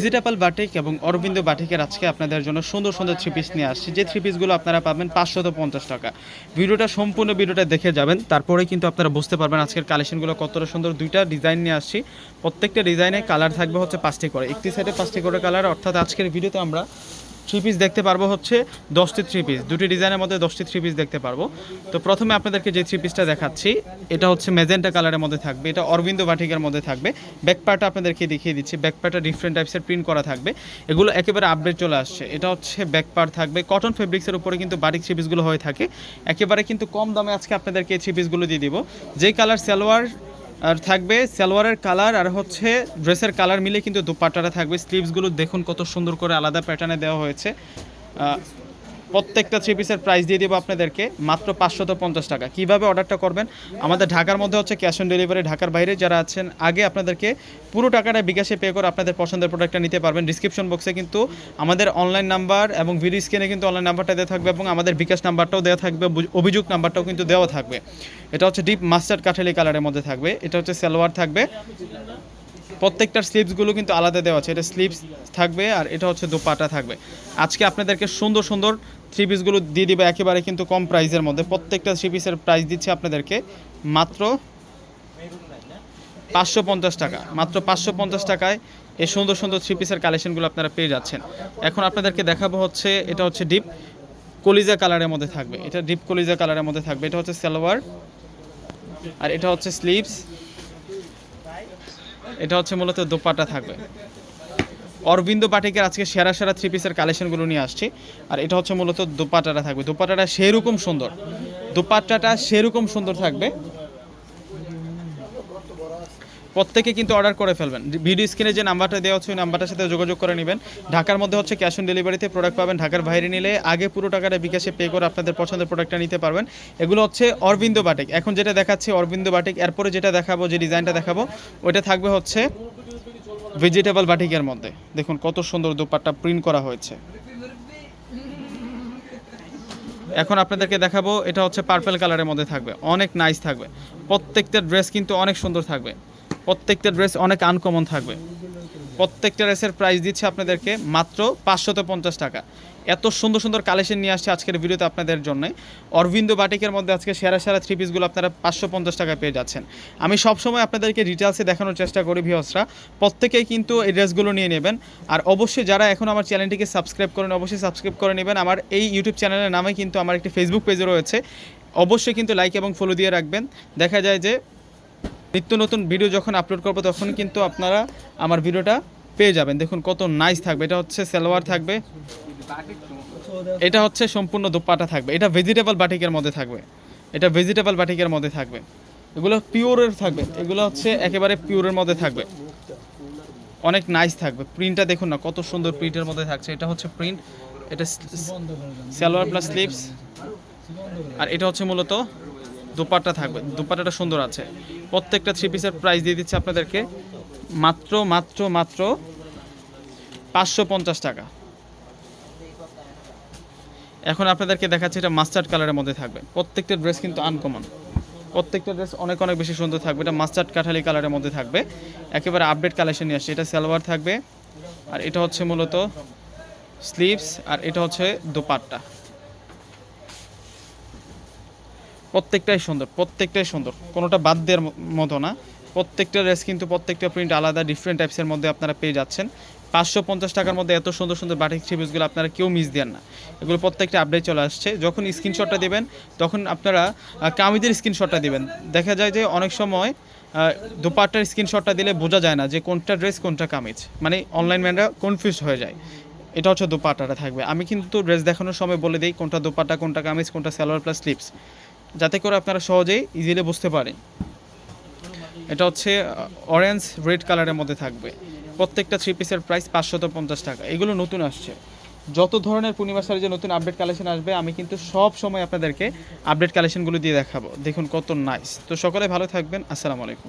Digital batik এবং অরবিন্দ বাটিকের আজকে আপনাদের জন্য সুন্দর সুন্দর থ্রি পিস নিয়ে আসছি। যে থ্রি পিসগুলো আপনারা পাবেন পাঁচশত পঞ্চাশ টাকা। ভিডিওটা সম্পূর্ণ ভিডিওটা দেখে যাবেন। তারপরে কিন্তু আপনারা বুঝতে পারবেন আজকের কালেকশনগুলো কতটা সুন্দর। দুইটা ডিজাইন নিয়ে আসছি। প্রত্যেকটা ডিজাইনে কালার থাকবে হচ্ছে পাঁচটি করে। একটি সাইডে পাঁচটি করে কালার অর্থাৎ আজকের ভিডিওতে আমরা থ্রি পিস দেখতে পারব হচ্ছে দশটি থ্রি পিস। দুটি ডিজাইনের মধ্যে দশটি থ্রি পিস দেখতে পারব। তো প্রথমে আপনাদেরকে যে থ্রি পিসটা দেখাচ্ছি, এটা হচ্ছে মেজেন্টা কালারের মধ্যে থাকবে। এটা অরবিন্দ বাটিকের মধ্যে থাকবে। ব্যাক পার্টটা আপনাদেরকে দেখিয়ে দিচ্ছি। ব্যাক পার্টটা ডিফারেন্ট টাইপসের প্রিন্ট করা থাকবে। এগুলো একেবারে আপডেট চলে আসছে। এটা হচ্ছে ব্যাক পার্ট থাকবে কটন ফেব্রিক্সের উপরে কিন্তু বাটিক থ্রি পিসগুলো হয়ে থাকে। একেবারে কিন্তু কম দামে আজকে আপনাদেরকে এই থ্রি পিসগুলো দিয়ে দিব। যেই কালার সালোয়ার আর থাকবে সালোয়ারের কালার আর হচ্ছে ড্রেসের কালার মিলে কিন্তু দুপাট্টাটা থাকবে। স্লিভসগুলো দেখুন কত সুন্দর করে আলাদা প্যাটার্নে দেওয়া হয়েছে। প্রত্যেকটা থ্রি পিসের প্রাইস দিয়ে দেবো আপনাদেরকে, মাত্র পাঁচশত পঞ্চাশ টাকা। কীভাবে অর্ডারটা করবেন? আমাদের ঢাকার মধ্যে হচ্ছে ক্যাশ অন ডেলিভারি ঢাকার বাইরে। যারা আছেন, আগে আপনাদেরকে পুরো টাকাটা বিকাশে পে করে আপনাদের পছন্দের প্রোডাক্টটা নিতে পারবেন। ডিসক্রিপশন বক্সে কিন্তু আমাদের অনলাইন নাম্বার এবং ভিডিও স্ক্রিনে কিন্তু অনলাইন নাম্বারটা দেওয়া থাকবে এবং আমাদের বিকাশ নাম্বারটাও দেওয়া থাকবে অভিযোগ নাম্বারটাও কিন্তু দেওয়া থাকবে। এটা হচ্ছে ডিপ মাস্টার্ড কাঠালি কালারের মধ্যে থাকবে। এটা হচ্ছে সালোয়ার থাকবে। প্রত্যেকটার স্লিপসগুলো কিন্তু আলাদা দেওয়া আছে। এটা স্লিপস থাকবে আর এটা হচ্ছে দোপাটা থাকবে। আজকে আপনাদেরকে সুন্দর সুন্দর থ্রি পিসগুলো দিয়ে দিবে একেবারে কিন্তু কম প্রাইসের মধ্যে। প্রত্যেকটা থ্রি পিসের প্রাইস দিচ্ছে আপনাদেরকে মাত্র পাঁচশো পঞ্চাশ টাকা। মাত্র পাঁচশো পঞ্চাশ টাকায় এই সুন্দর সুন্দর থ্রি পিসের কালেকশনগুলো আপনারা পেয়ে যাচ্ছেন। এখন আপনাদেরকে দেখাবো হচ্ছে, এটা হচ্ছে ডিপ কলিজা কালারের মধ্যে থাকবে। এটা ডিপ কলিজা কালারের মধ্যে থাকবে। এটা হচ্ছে সালোয়ার আর এটা হচ্ছে স্লিভস এটা হচ্ছে মূলত দোপাটা থাকবে। অরবিন্দ পাটিকের আজকে সেরা সেরা থ্রি পিসের কালেকশনগুলো নিয়ে আসছি। আর এটা হচ্ছে মূলত দোপাট্টাটা থাকবে। দোপাট্টাটা সেরকম সুন্দর। দোপাট্টাটা সেরকম সুন্দর থাকবে। প্রত্যেকে কিন্তু অর্ডার করে ফেলবেন। ভিডিও স্ক্রিনে যে নাম্বারটা দেওয়া হচ্ছে ওই নাম্বারটার সাথে যোগাযোগ করে নেবেন। ঢাকার মধ্যে হচ্ছে ক্যাশ অন ডেলিভারিতে প্রোডাক্ট পাবেন ঢাকার বাইরে নিলে আগে পুরো টাকাটা বিকাশে পে করে আপনাদের পছন্দের প্রোডাক্টটা নিতে পারবেন। এগুলো হচ্ছে অরবিন্দ বাটিক এখন যেটা দেখাচ্ছি অরবিন্দ বাটিক এরপরে যেটা দেখাবো, যে ডিজাইনটা দেখাবো, ওইটা থাকবে হচ্ছে ভেজিটেবল বাটিকের মধ্যে। দেখুন কত সুন্দর দোপাট্টা প্রিন্ট করা হয়েছে। এখন আপনাদেরকে দেখাবো, এটা হচ্ছে পার্পেল কালারের মধ্যে থাকবে। অনেক নাইস থাকবে। প্রত্যেকটা ড্রেস কিন্তু অনেক সুন্দর থাকবে। প্রত্যেকটা ড্রেস অনেক আনকমন থাকবে। প্রত্যেকটা ড্রেসের প্রাইস দিচ্ছে আপনাদেরকে মাত্র পাঁচশত পঞ্চাশ টাকা। এত সুন্দর সুন্দর কালেকশন নিয়ে আসছে আজকের ভিডিওতে আপনাদের জন্য। অরবিন্দ বাটিকের মধ্যে আজকে সেরা সেরা থ্রি পিসগুলো আপনারা পাঁচশো পঞ্চাশ টাকায় পেয়ে যাচ্ছেন। আমি সবসময় আপনাদেরকে ডিটেলসে দেখানোর চেষ্টা করি ভিওসরা প্রত্যেকেই কিন্তু এই ড্রেসগুলো নিয়ে নেবেন। আর অবশ্যই যারা এখন আমার চ্যানেলটিকে সাবস্ক্রাইব করেন অবশ্যই সাবস্ক্রাইব করে নেবেন। আমার এই ইউটিউব চ্যানেলের নামে কিন্তু আমার একটি ফেসবুক পেজও রয়েছে। অবশ্যই কিন্তু লাইক এবং ফলো দিয়ে রাখবেন। দেখা যায় যে নিত্য নতুন ভিডিও যখন আপলোড করব, তখন কিন্তু আপনারা আমার ভিডিওটা পেয়ে যাবেন। দেখুন কত নাইস থাকবে। এটা হচ্ছে সালোয়ার থাকবে। এটা হচ্ছে সম্পূর্ণ দোপাটা থাকবে। এটা ভেজিটেবল বাটিকের মধ্যে থাকবে। এটা ভেজিটেবল বাটিকের মধ্যে থাকবে। এগুলো পিওরের থাকবে। এগুলো হচ্ছে একেবারে পিওরের মধ্যে থাকবে। অনেক নাইস থাকবে। প্রিন্টটা দেখুন না, কত সুন্দর প্রিন্টের মধ্যে থাকছে। এটা হচ্ছে প্রিন্ট এটা সালোয়ার প্লাস স্লিপস আর এটা হচ্ছে মূলত দুপাট্টা থাকবে। দুপাট্টাটা সুন্দর আছে। প্রত্যেকটা থ্রি পিসের প্রাইস দিয়ে দিচ্ছে আপনাদেরকে। মাত্র মাত্র মাত্র পাঁচশো পঞ্চাশ টাকা। এখন আপনাদেরকে দেখাচ্ছি এটা মাস্টার্ড কালারের মধ্যে থাকবে। প্রত্যেকটা ড্রেস কিন্তু আনকমন প্রত্যেকটা ড্রেস অনেক অনেক বেশি সুন্দর থাকবে। এটা মাস্টার্ড কাঠালি কালারের মধ্যে থাকবে। একেবারে আপডেট কালেকশন নিয়ে আসছে। এটা সালোয়ার থাকবে। আর এটা হচ্ছে মূলত স্লিভস আর এটা হচ্ছে দোপাট্টা। প্রত্যেকটাই সুন্দর প্রত্যেকটাই সুন্দর। কোনোটা বাদ দেওয়ার মতো না। প্রত্যেকটা ড্রেস কিন্তু প্রত্যেকটা প্রিন্ট আলাদা ডিফারেন্ট টাইপসের মধ্যে আপনারা পেয়ে যাচ্ছেন। পাঁচশো পঞ্চাশ টাকার মধ্যে এত সুন্দর সুন্দর বাটিক থ্রিপিসগুলো আপনারা কেউ মিস দেন না। এগুলো প্রত্যেকটা আপডেট চলে আসছে। যখন স্ক্রিনশটটা দেবেন, তখন আপনারা কামিজের স্ক্রিনশটটা দিবেন। দেখা যায় যে অনেক সময় দোপাট্টার স্ক্রিনশটটা দিলে বোঝা যায় না যে কোনটা ড্রেস কোনটা কামিজ। মানে অনলাইন ম্যানরা কনফিউজ হয়ে যায়। এটা হচ্ছে দোপাট্টাটা থাকবে। আমি কিন্তু ড্রেস দেখানোর সময় বলে দিই কোনটা দোপাট্টা, কোনটা কামিজ, কোনটা সালোয়ার প্লাস স্লিপস যাতে করে আপনারা সহজেই ইজিলি বুঝতে পারেন। এটা হচ্ছে অরেঞ্জ রেড কালারের মধ্যে থাকবে। প্রত্যেকটা থ্রি পিসের প্রাইস পাঁচশত পঞ্চাশ টাকা। এগুলো নতুন আসছে। যত ধরনের পূর্ণিমা সারি যে নতুন আপডেট কালেকশন আসবে, আমি কিন্তু সব সময় আপনাদেরকে আপডেট কালেকশনগুলো দিয়ে দেখাবো। দেখুন কত নাইস তো সকলে ভালো থাকবেন। আসসালামু আলাইকুম।